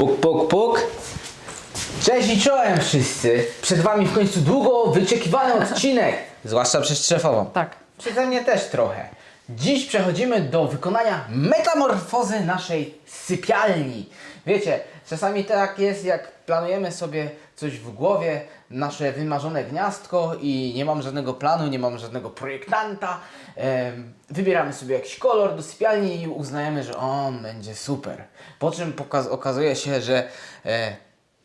Puk, puk, puk. Cześć i czołem wszyscy. Przed wami w końcu długo wyczekiwany odcinek. Zwłaszcza przez szefową. Tak. Przeze mnie też trochę. Dziś przechodzimy do wykonania metamorfozy naszej sypialni. Wiecie, czasami tak jest, jak planujemy sobie coś w głowie, nasze wymarzone gniazdko i nie mam żadnego planu, nie mam żadnego projektanta. Wybieramy sobie jakiś kolor do sypialni i uznajemy, że on będzie super. Po czym okazuje się, że e,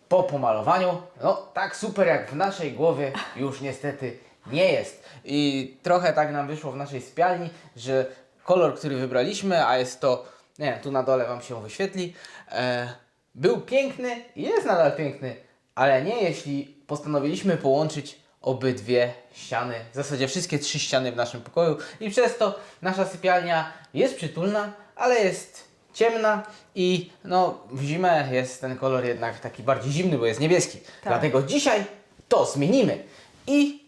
po pomalowaniu, no tak super jak w naszej głowie już niestety nie jest. I trochę tak nam wyszło w naszej sypialni, że kolor, który wybraliśmy, a jest to, nie wiem, tu na dole Wam się wyświetli, e, był piękny i jest nadal piękny, ale nie jeśli postanowiliśmy połączyć obydwie ściany, w zasadzie wszystkie trzy ściany w naszym pokoju i przez to nasza sypialnia jest przytulna, ale jest ciemna i no w zimę jest ten kolor jednak taki bardziej zimny, bo jest niebieski. Dlatego dzisiaj to zmienimy i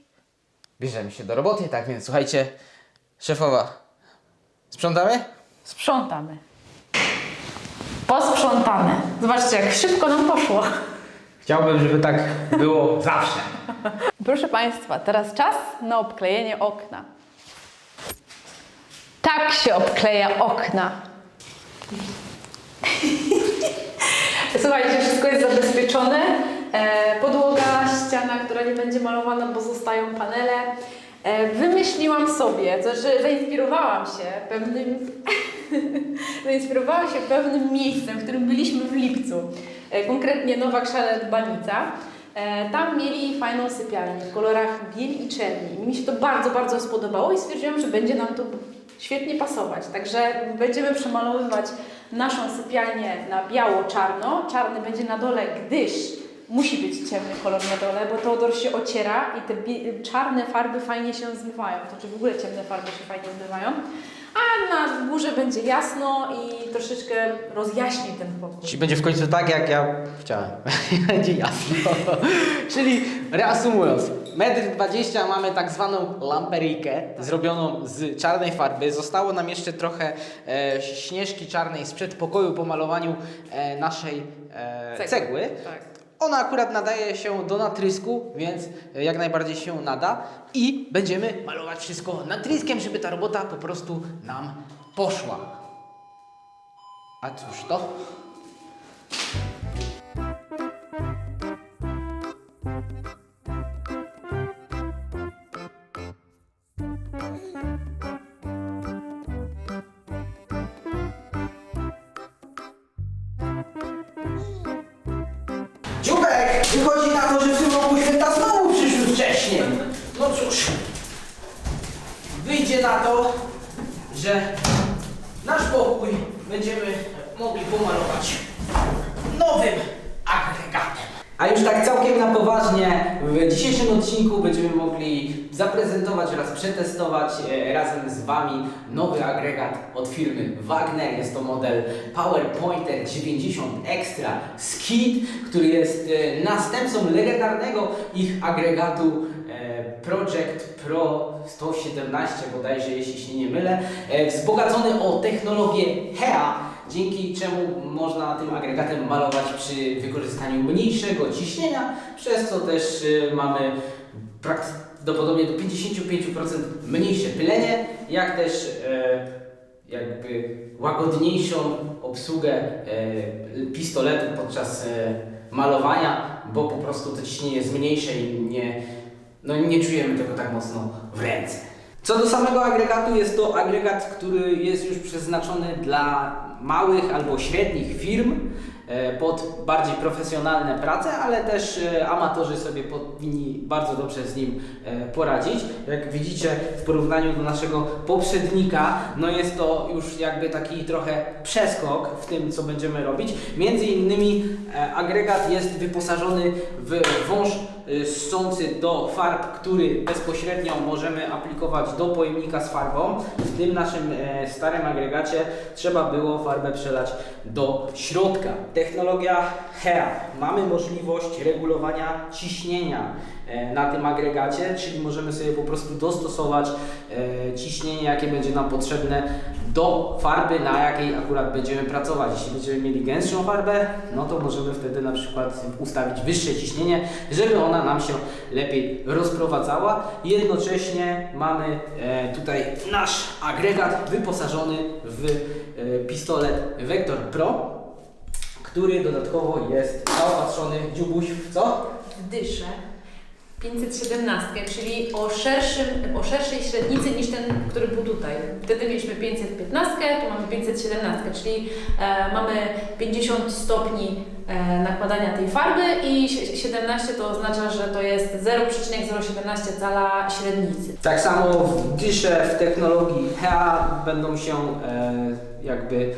bierzemy się do roboty, tak więc słuchajcie, szefowa, sprzątamy? Sprzątamy. Posprzątane. Zobaczcie, jak szybko nam poszło. Chciałbym, żeby tak było zawsze. Proszę Państwa, teraz czas na obklejenie okna. Tak się obkleja okna. Słuchajcie, wszystko jest zabezpieczone. E, podłoga, ściana, która nie będzie malowana, bo zostają panele. E, wymyśliłam sobie, to znaczy zainspirowałam się pewnym, zainspirowałam się pewnym miejscem, w którym byliśmy w lipcu. E, konkretnie Nowa Krzalet Banica. E, Tam mieli fajną sypialnię w kolorach biel i czerni. Mi się to bardzo, bardzo spodobało i stwierdziłam, że będzie nam to świetnie pasować. Także będziemy przemalowywać naszą sypialnię na biało-czarno. Czarny będzie na dole, gdyż musi być ciemny kolor na dole, bo to odor się ociera i te czarne farby fajnie się zmywają. To znaczy w ogóle ciemne farby się fajnie zmywają. A na górze będzie jasno i troszeczkę rozjaśni ten pokój. Czyli będzie w końcu tak, jak ja chciałem. będzie jasno. Czyli reasumując, 1,20 m mamy tak zwaną lamperikę zrobioną z czarnej farby. Zostało nam jeszcze trochę e, śnieżki czarnej z przedpokoju po malowaniu e, naszej e, Cegły. Tak. Ona akurat nadaje się do natrysku, więc jak najbardziej się nada i będziemy malować wszystko natryskiem, żeby ta robota po prostu nam poszła. A cóż to? No cóż, wyjdzie na to, że nasz pokój będziemy mogli pomalować nowym agregatem. A już tak całkiem na poważnie, w dzisiejszym odcinku będziemy mogli zaprezentować oraz przetestować e, razem z Wami nowy agregat od firmy Wagner. Jest to model PowerPointer 90 Extra Skid, który jest e, następcą legendarnego ich agregatu Project Pro 117 bodajże, jeśli się nie mylę, e, wzbogacony o technologię HEA, dzięki czemu można tym agregatem malować przy wykorzystaniu mniejszego ciśnienia, przez co też e, mamy prawdopodobnie do 55% mniejsze pylenie, jak też e, jakby łagodniejszą obsługę pistoletu podczas malowania, bo po prostu to ciśnienie jest mniejsze i nie, no nie czujemy tego tak mocno w ręce. Co do samego agregatu, jest to agregat, który jest już przeznaczony dla małych albo średnich firm e, pod bardziej profesjonalne prace, ale też e, amatorzy sobie powinni bardzo dobrze z nim e, poradzić. Jak widzicie w porównaniu do naszego poprzednika, no jest to już jakby taki trochę przeskok w tym, co będziemy robić. Między innymi agregat jest wyposażony w wąż ssący do farb, który bezpośrednio możemy aplikować do pojemnika z farbą. W tym naszym e, starym agregacie trzeba było farbę przelać do środka. Technologia HEA. Mamy możliwość regulowania ciśnienia e, na tym agregacie, czyli możemy sobie po prostu dostosować e, ciśnienie, jakie będzie nam potrzebne do farby, na jakiej akurat będziemy pracować. Jeśli będziemy mieli gęstszą farbę, no to możemy wtedy na przykład ustawić wyższe ciśnienie, żeby ona nam się lepiej rozprowadzała. Jednocześnie mamy e, tutaj nasz agregat wyposażony w e, pistolet Vector Pro, który dodatkowo jest zaopatrzony dziubuś w co? W dysze 517, czyli o, szerszym, o szerszej średnicy niż ten, który był tutaj. Wtedy mieliśmy 515, tu mamy 517, czyli e, mamy 50 stopni e, nakładania tej farby i sie- 17 to oznacza, że to jest 0,017 cala średnicy. Tak samo w dysze w technologii HEA będą się e, jakby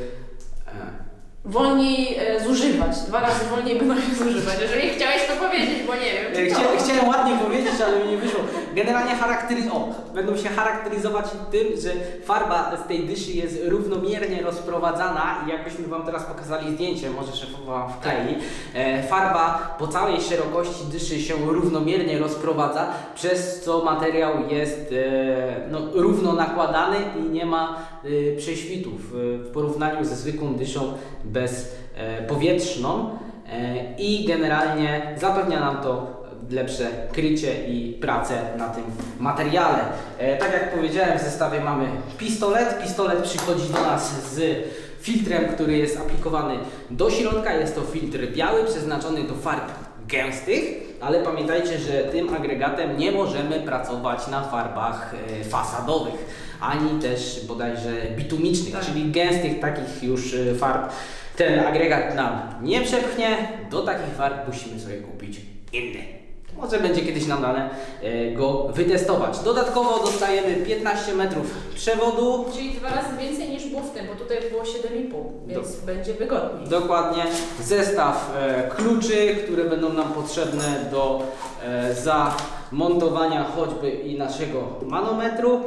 Wolniej e, zużywać, dwa razy wolniej będą się zużywać. Jeżeli chciałeś to powiedzieć, bo nie wiem. Chcia, chciałem ładnie powiedzieć, ale mi nie wyszło. Generalnie charakteryz- o, będą się charakteryzować tym, że farba z tej dyszy jest równomiernie rozprowadzana i jakbyśmy Wam teraz pokazali zdjęcie, może szefowa wklei, e, farba po całej szerokości dyszy się równomiernie rozprowadza, przez co materiał jest e, no, równo nakładany i nie ma e, prześwitów e, w porównaniu ze zwykłą dyszą bezpowietrzną e, i generalnie zapewnia nam to lepsze krycie i pracę na tym materiale. E, tak jak powiedziałem, w zestawie mamy pistolet. Pistolet przychodzi do nas z filtrem, który jest aplikowany do środka. Jest to filtr biały, przeznaczony do farb gęstych, ale pamiętajcie, że tym agregatem nie możemy pracować na farbach e, fasadowych, ani też bodajże bitumicznych, Tak. czyli gęstych takich już e, farb. Ten agregat nam nie przepchnie, do takich farb musimy sobie kupić inny. Może będzie kiedyś nam dane e, go wytestować. Dodatkowo dostajemy 15 metrów przewodu, Czyli dwa razy więcej niż było w tym, bo tutaj było 7,5, więc będzie wygodniej. Dokładnie. Zestaw e, kluczy, które będą nam potrzebne do e, zamontowania choćby i naszego manometru.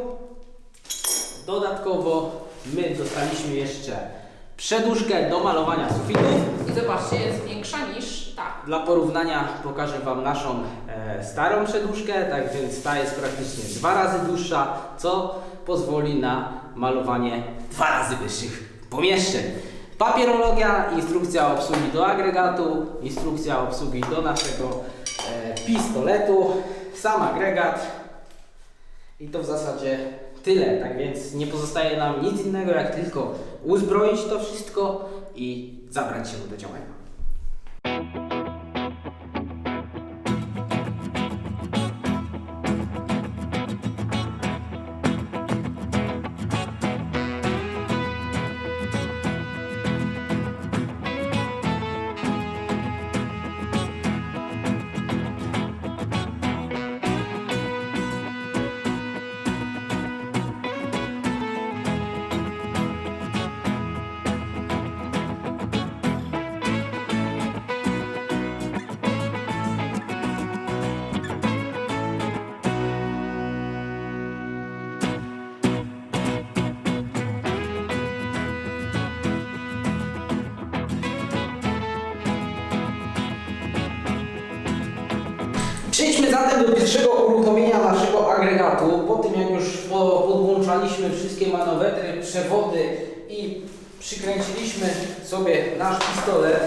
Dodatkowo my dostaliśmy jeszcze przedłużkę do malowania sufitów. I zobaczcie, jest większa niż ta. Dla porównania pokażę Wam naszą e, starą przedłużkę, tak więc ta jest praktycznie dwa razy dłuższa, co pozwoli na malowanie dwa razy wyższych pomieszczeń. Papierologia, instrukcja obsługi do agregatu, instrukcja obsługi do naszego e, pistoletu, sam agregat i to w zasadzie tyle, tak więc nie pozostaje nam nic innego jak tylko uzbroić to wszystko i zabrać się do działania. Przejdźmy zatem do pierwszego uruchomienia naszego agregatu. Po tym jak już po- podłączaliśmy wszystkie manowetry, przewody i przykręciliśmy sobie nasz pistolet,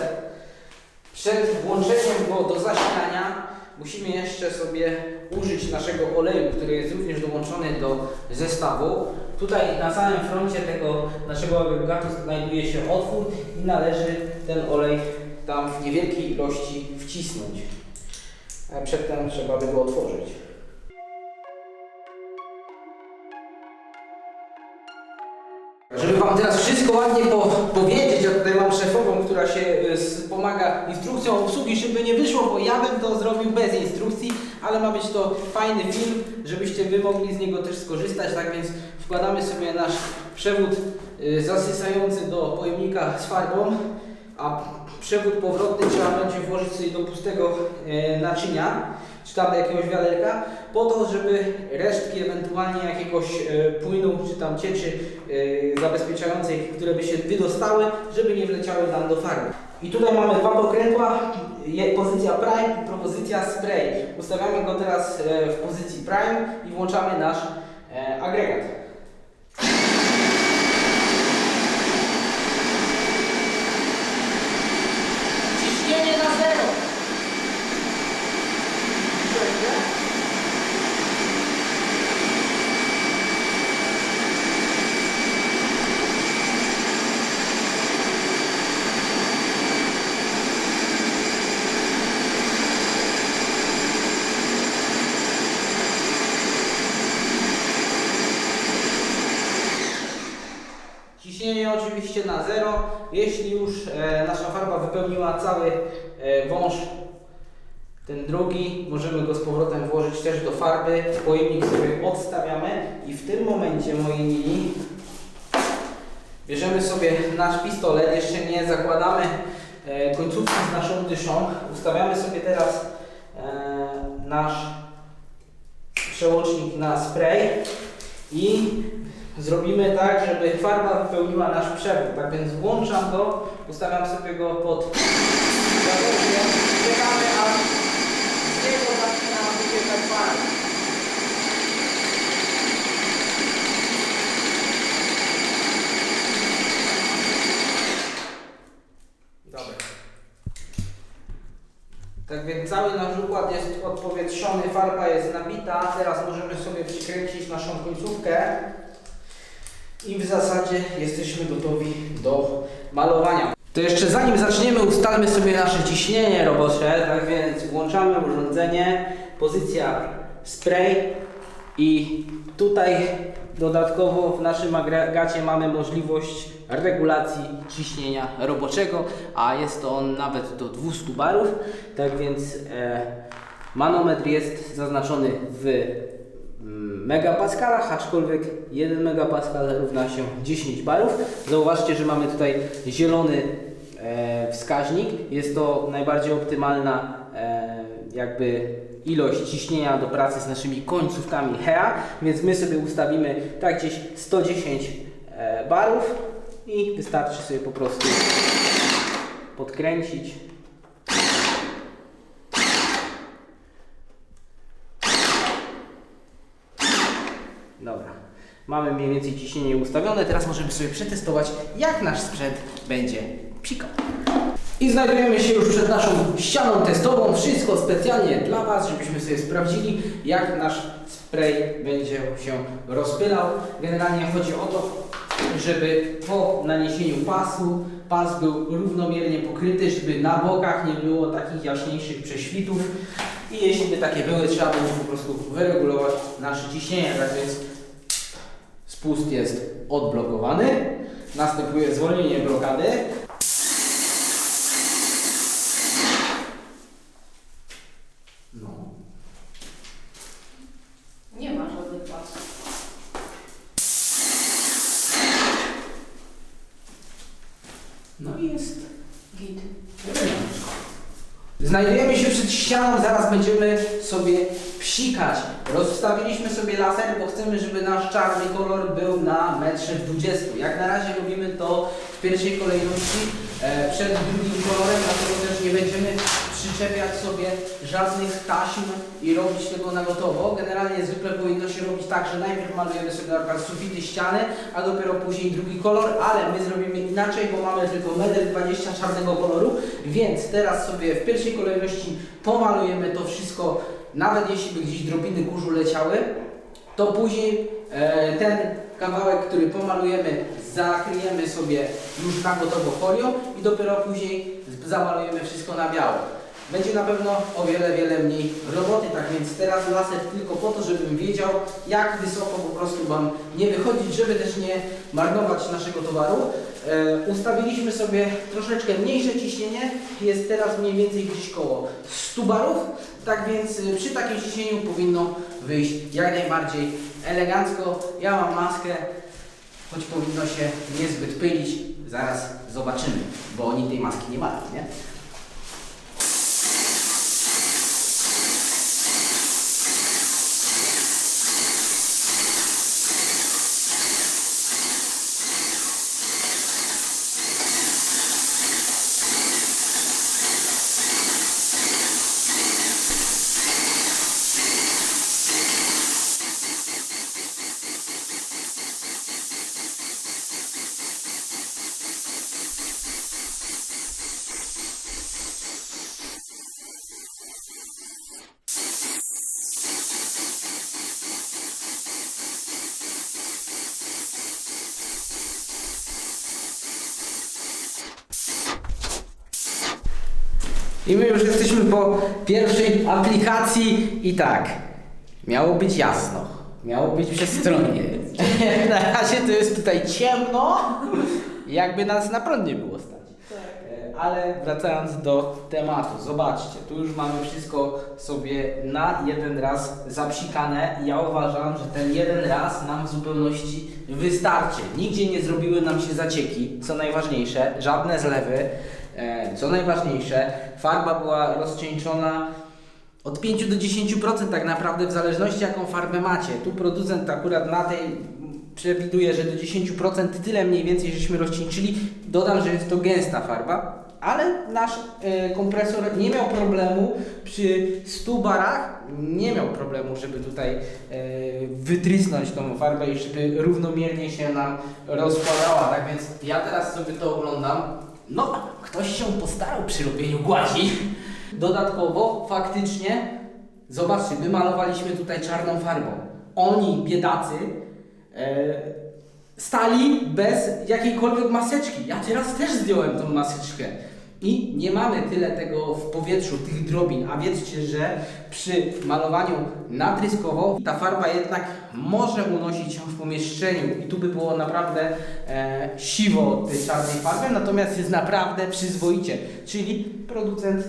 przed włączeniem go do zasilania musimy jeszcze sobie użyć naszego oleju, który jest również dołączony do zestawu. Tutaj na samym froncie tego naszego agregatu znajduje się otwór i należy ten olej tam w niewielkiej ilości wcisnąć. Przedtem trzeba by go otworzyć. Żeby Wam teraz wszystko ładnie po, powiedzieć, ja tutaj mam szefową, która się y, pomaga instrukcją obsługi, żeby nie wyszło, bo ja bym to zrobił bez instrukcji, ale ma być to fajny film, żebyście Wy mogli z niego też skorzystać, tak więc wkładamy sobie nasz przewód y, zasysający do pojemnika z farbą, a przewód powrotny trzeba będzie włożyć sobie do pustego e, naczynia, czy tam do jakiegoś wiaderka, po to, żeby resztki ewentualnie jakiegoś e, płynu, czy tam cieczy e, zabezpieczającej, które by się wydostały, żeby nie wleciały nam do farby. I tutaj mamy dwa pokrętła, pozycja prime i propozycja spray. Ustawiamy go teraz w pozycji prime i włączamy nasz agregat. Ciśnienie oczywiście na zero. Jeśli już e, nasza farba wypełniła cały wąż, ten drugi, możemy go z powrotem włożyć też do farby. Pojemnik sobie odstawiamy i w tym momencie, moi mili, bierzemy sobie nasz pistolet, jeszcze nie zakładamy e, końcówki z naszą dyszą. Ustawiamy sobie teraz e, nasz przełącznik na spray i zrobimy tak, żeby farba wypełniła nasz przewód. Tak więc włączam go, ustawiam sobie go pod czekamy aż z niego. Dobra. Tak więc cały nasz układ jest odpowietrzony, farba jest nabita. Teraz możemy sobie przykręcić naszą końcówkę i w zasadzie jesteśmy gotowi do malowania. To jeszcze zanim zaczniemy, ustalmy sobie nasze ciśnienie robocze. Tak więc włączamy urządzenie, pozycja spray i tutaj dodatkowo w naszym agregacie mamy możliwość regulacji ciśnienia roboczego, a jest to on nawet do 200 barów. Tak więc e, manometr jest zaznaczony w megapaskalach, aczkolwiek 1 megapascal równa się 10 barów. Zauważcie, że mamy tutaj zielony e, wskaźnik. Jest to najbardziej optymalna e, jakby ilość ciśnienia do pracy z naszymi końcówkami HEA, więc my sobie ustawimy tak gdzieś 110 e, barów i wystarczy sobie po prostu podkręcić. Dobra. Mamy mniej więcej ciśnienie ustawione. Teraz możemy sobie przetestować, jak nasz sprzęt będzie psikał. I znajdujemy się już przed naszą ścianą testową. Wszystko specjalnie dla Was, żebyśmy sobie sprawdzili, jak nasz spray będzie się rozpylał. Generalnie chodzi o to, żeby po naniesieniu pasu pas był równomiernie pokryty, żeby na bokach nie było takich jaśniejszych prześwitów. I jeśli by takie były, trzeba będzie po prostu wyregulować nasze ciśnienie. Tak więc spust jest odblokowany. Następuje zwolnienie blokady. No. Nie ma żadnych pasów. No i jest Git. Znajdujemy się przed ścianą, zaraz będziemy sobie psikać. Rozstawiliśmy sobie laser, bo chcemy, żeby nasz czarny kolor był na metrze 20. Jak na razie robimy to w pierwszej kolejności e, przed drugim kolorem, dlatego też nie będziemy przyczepiać sobie żadnych taśm i robić tego na gotowo. Generalnie zwykle powinno się robić tak, że najpierw malujemy sobie na przykład sufity, ściany, a dopiero później drugi kolor, ale my zrobimy inaczej, bo mamy tylko 1,20 m czarnego koloru, więc teraz sobie w pierwszej kolejności pomalujemy to wszystko, nawet jeśli by gdzieś drobiny kurzu leciały, to później e, ten kawałek, który pomalujemy, zakryjemy sobie już na gotowo folią i dopiero później zamalujemy wszystko na biało. Będzie na pewno o wiele, wiele mniej roboty, tak więc teraz laser tylko po to, żebym wiedział, jak wysoko po prostu Wam nie wychodzić, żeby też nie marnować naszego towaru. E, ustawiliśmy sobie troszeczkę mniejsze ciśnienie, jest teraz mniej więcej gdzieś koło 100 barów, tak więc y, przy takim ciśnieniu powinno wyjść jak najbardziej elegancko. Ja mam maskę, choć powinno się niezbyt pylić, zaraz zobaczymy, bo oni tej maski nie mają, nie? I my już jesteśmy po pierwszej aplikacji i tak, miało być jasno, miało być przestronnie. Na razie to jest tutaj ciemno, jakby nas na prąd nie było stać. E, Ale wracając do tematu, zobaczcie, tu już mamy wszystko sobie na jeden raz zapsikane. Ja uważam, że ten jeden raz nam w zupełności wystarczy. Nigdzie nie zrobiły nam się zacieki, co najważniejsze, żadne zlewy. E, Co najważniejsze, farba była rozcieńczona od 5 do 10% tak naprawdę w zależności jaką farbę macie. Tu producent akurat na tej przewiduje, że do 10% tyle mniej więcej żeśmy rozcieńczyli. Dodam, że jest to gęsta farba, ale nasz e, kompresor nie miał problemu przy 100 barach, nie miał problemu, żeby tutaj e, wytrysnąć tą farbę i żeby równomiernie się nam rozkładała. Tak więc ja teraz sobie to oglądam. No, ktoś się postarał przy robieniu głazi. Dodatkowo, faktycznie, zobaczcie, my malowaliśmy tutaj czarną farbą. Oni, biedacy, e, stali bez jakiejkolwiek maseczki. Ja teraz też zdjąłem tą maseczkę. I nie mamy tyle tego w powietrzu, tych drobin, a wiedzcie, że przy malowaniu natryskowo ta farba jednak może unosić się w pomieszczeniu i tu by było naprawdę e, siwo tej czarnej farby, natomiast jest naprawdę przyzwoicie. Czyli producent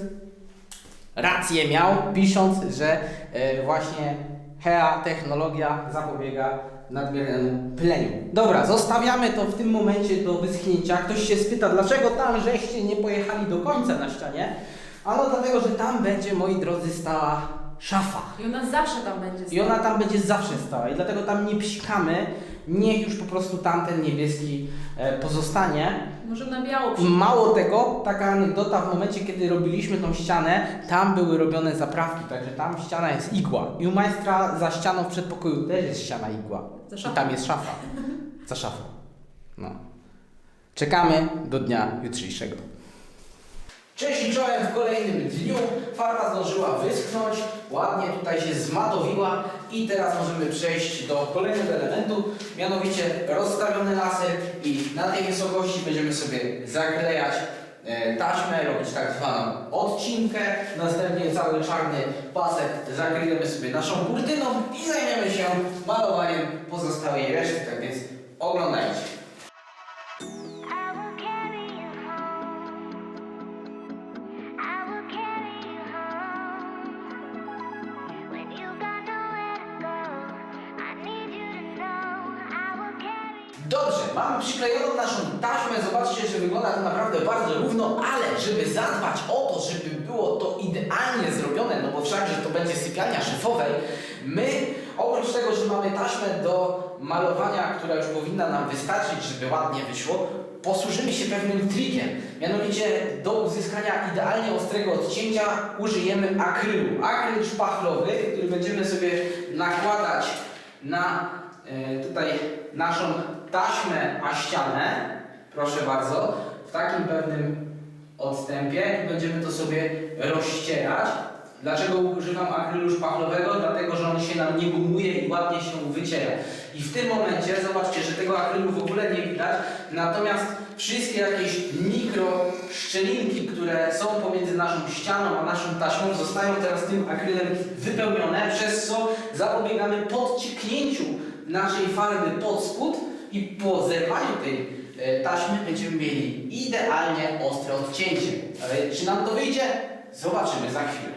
rację miał, pisząc, że e, właśnie HEA technologia zapobiega nadmiernemu pleniu. Dobra, zostawiamy to w tym momencie do wyschnięcia. Ktoś się spyta, dlaczego tam żeście nie pojechali do końca na ścianie? Ano dlatego, że tam będzie, moi drodzy, stała szafa. I ona zawsze tam będzie I ona tam będzie zawsze stała i dlatego tam nie psikamy. Niech już po prostu tamten niebieski e, pozostanie. Może na biało. Mało tego, taka anegdota, w momencie kiedy robiliśmy tą ścianę, tam były robione zaprawki, także tam ściana jest igła. I u majstra za ścianą w przedpokoju też jest ściana igła. Za I tam jest szafa. Za szafą. No. Czekamy do dnia jutrzejszego. Cześć i czołem w kolejnym dniu. Farba zdążyła wyschnąć, ładnie tutaj się zmatowiła i teraz możemy przejść do kolejnego elementu, mianowicie rozstawiony laser i na tej wysokości będziemy sobie zaklejać e, taśmę, robić tak zwaną odcinkę, następnie cały czarny pasek zakryjemy sobie naszą kurtyną i zajmiemy się malowaniem pozostałej reszty, tak więc oglądajcie. Przyklejoną naszą taśmę. Zobaczcie, że wygląda to naprawdę bardzo równo, ale żeby zadbać o to, żeby było to idealnie zrobione, no bo wszakże to będzie sypialnia szefowej, my oprócz tego, że mamy taśmę do malowania, która już powinna nam wystarczyć, żeby ładnie wyszło, posłużymy się pewnym trikiem. Mianowicie do uzyskania idealnie ostrego odcięcia użyjemy akrylu. Akryl szpachlowy, który będziemy sobie nakładać na e, tutaj naszą taśmę a ścianę, proszę bardzo, w takim pewnym odstępie i będziemy to sobie rozcierać. Dlaczego używam akrylu szpachlowego? Dlatego, że on się nam nie gumuje i ładnie się wyciera. I w tym momencie, zobaczcie, że tego akrylu w ogóle nie widać, natomiast wszystkie jakieś mikro szczelinki, które są pomiędzy naszą ścianą a naszą taśmą, zostają teraz tym akrylem wypełnione, przez co zapobiegamy podcieknięciu naszej farby pod spód i po zerwaniu tej e, taśmy będziemy mieli idealnie ostre odcięcie. Ale czy nam to wyjdzie? Zobaczymy za chwilę.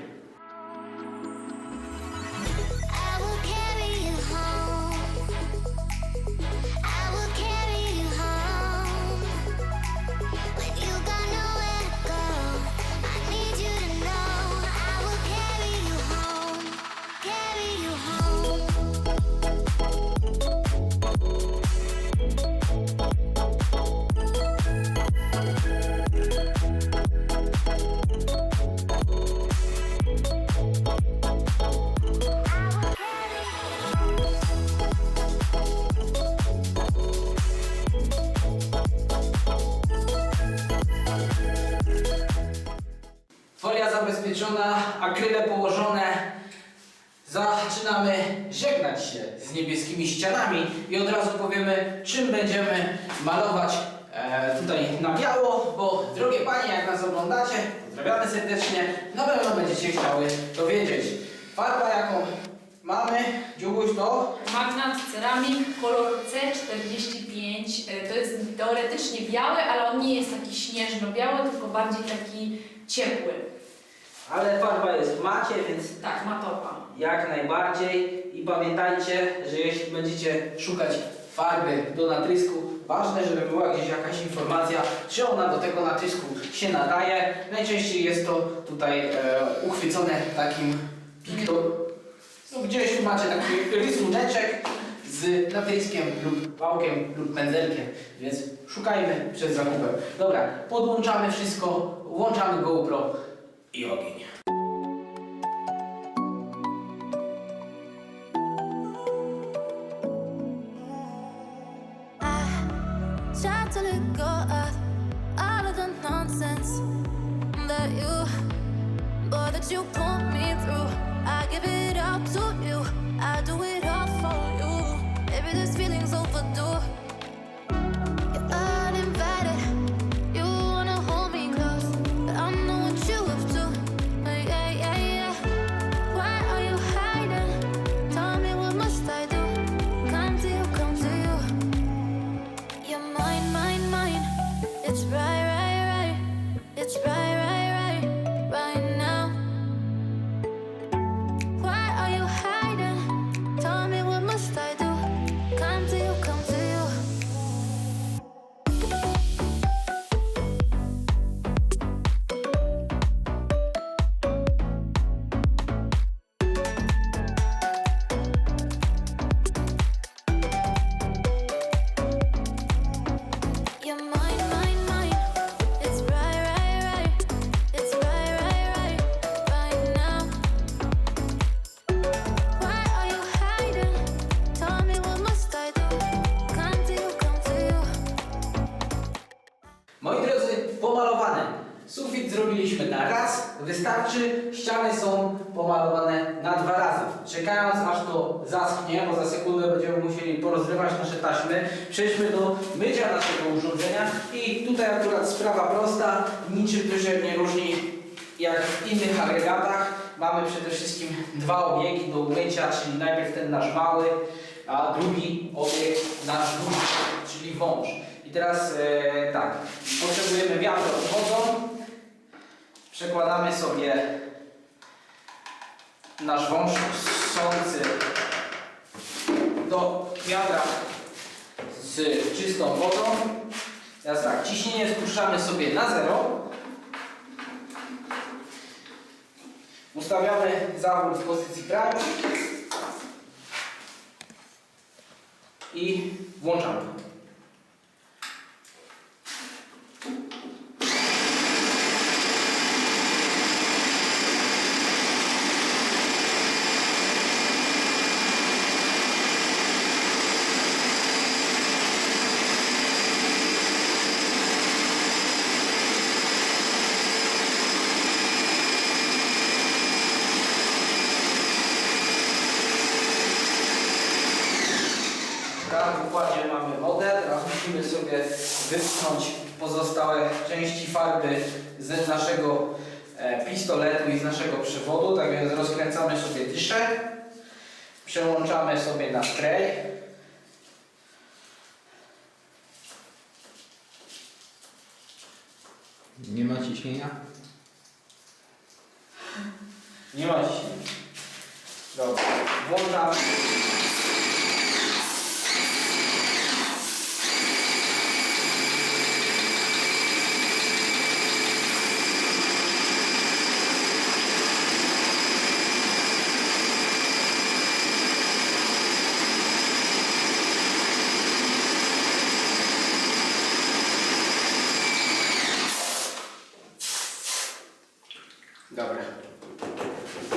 Nas oglądacie, pozdrawiamy serdecznie, na pewno będziecie chciały to wiedzieć. Farba, jaką mamy, dziubuś to, Magnat Ceramic kolor C45. E, To jest teoretycznie biały, ale on nie jest taki śnieżno-biały, tylko bardziej taki ciepły. ale farba jest w macie, więc Tak, matowa. jak najbardziej. I pamiętajcie, że jeśli będziecie szukać farby do natrysku, ważne, żeby była gdzieś jakaś informacja, czy ona do tego natrysku się nadaje. Najczęściej jest to tutaj e, uchwycone takim piktor. No, gdzieś macie taki rysuneczek z natryskiem lub wałkiem lub pędzelkiem, więc szukajmy przed zakupem. Dobra, podłączamy wszystko, włączamy GoPro i ogień. Tried to let go of all of the nonsense that you, boy, that you put me through. I give it all to you. I do it agregatach. Mamy przede wszystkim dwa obiegi do umycia, czyli najpierw ten nasz mały, a drugi obieg nasz duży, czyli wąż. I teraz e, tak, potrzebujemy wiatr odchodzą, przekładamy sobie nasz wąż ssący do wiadra z czystą wodą. Teraz tak, ciśnienie spuszczamy sobie na zero. Ustawiamy zawód w pozycji prawej i włączamy. Teraz w układzie mamy wodę, teraz musimy sobie wypchnąć pozostałe części farby z naszego e, pistoletu i z naszego przewodu. Tak więc rozkręcamy sobie dyszę, przełączamy sobie na spray. Nie ma ciśnienia? Nie ma ciśnienia. Dobra, włączamy. Dobra.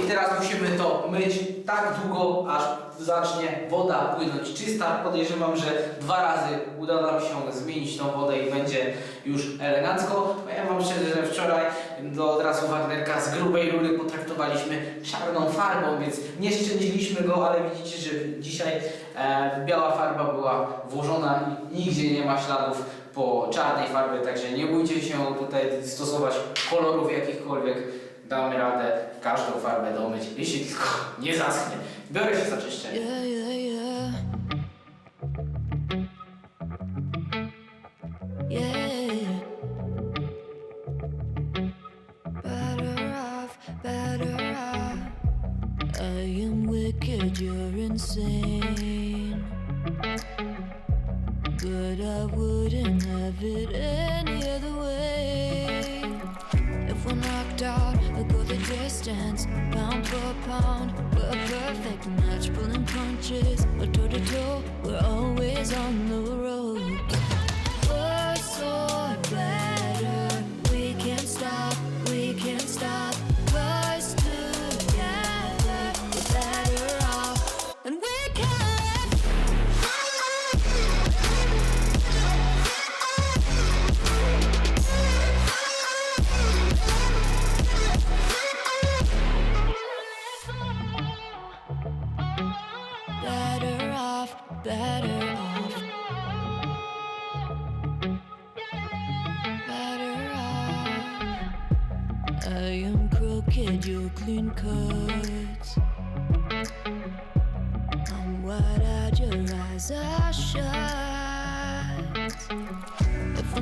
I teraz musimy to myć tak długo, aż zacznie woda płynąć czysta. Podejrzewam, że dwa razy uda nam się zmienić tą wodę i będzie już elegancko. Powiem Wam szczerze, że wczoraj do od razu Wagnerka z grubej rury potraktowaliśmy czarną farbą, więc nie szczędziliśmy go, ale widzicie, że dzisiaj e, biała farba była włożona i nigdzie nie ma śladów po czarnej farbie, także nie bójcie się tutaj stosować kolorów jakichkolwiek damy radę każdą farbę domyć, jeśli tylko nie zaschnie. Biorę się za czyszczenie. Distance, pound for pound. We're a perfect match, pulling punches, or toe to toe. We're always on the road.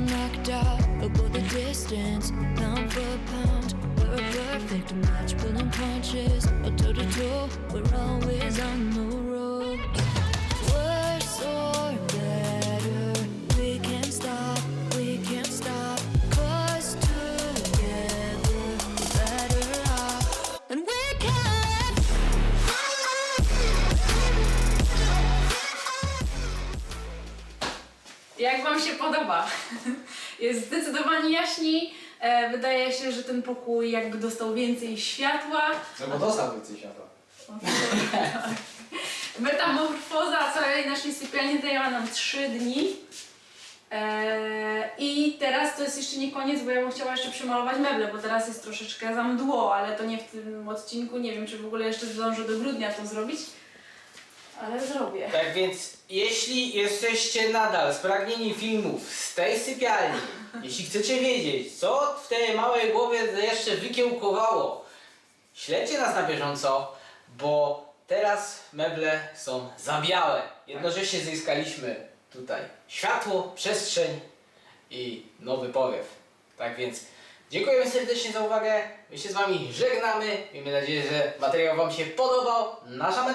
Knocked out, go the distance, pound for pound. We're a perfect match, pulling punches, or toe to toe. We're always on the road. Worse or better, we can't stop, we can't stop. 'Cause together we're better off, and we can. Jak Wam się podoba? Jest zdecydowanie jaśniej. E, wydaje się, że ten pokój jakby dostał więcej światła. No bo dostał więcej światła. Metamorfoza całej naszej sypialni zajęła nam 3 dni. E, I teraz to jest jeszcze nie koniec, bo ja bym chciała jeszcze przemalować meble, bo teraz jest troszeczkę za mdło, ale to nie w tym odcinku. Nie wiem, czy w ogóle jeszcze zdążę do grudnia to zrobić, ale zrobię. Tak więc, jeśli jesteście nadal spragnieni filmów z tej sypialni, jeśli chcecie wiedzieć, co w tej małej głowie jeszcze wykiełkowało, śledźcie nas na bieżąco, bo teraz meble są za białe. Jednocześnie zyskaliśmy tutaj światło, przestrzeń i nowy powiew. Tak więc Dziękujemy serdecznie za uwagę. My się z Wami żegnamy. Miejmy nadzieję, że materiał Wam się podobał. Nasza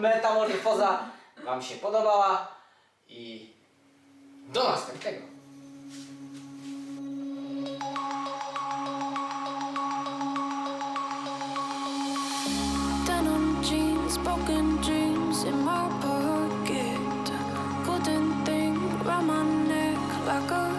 metamorfoza Wam się podobała. I do następnego. Broken dreams in my pocket. My neck like a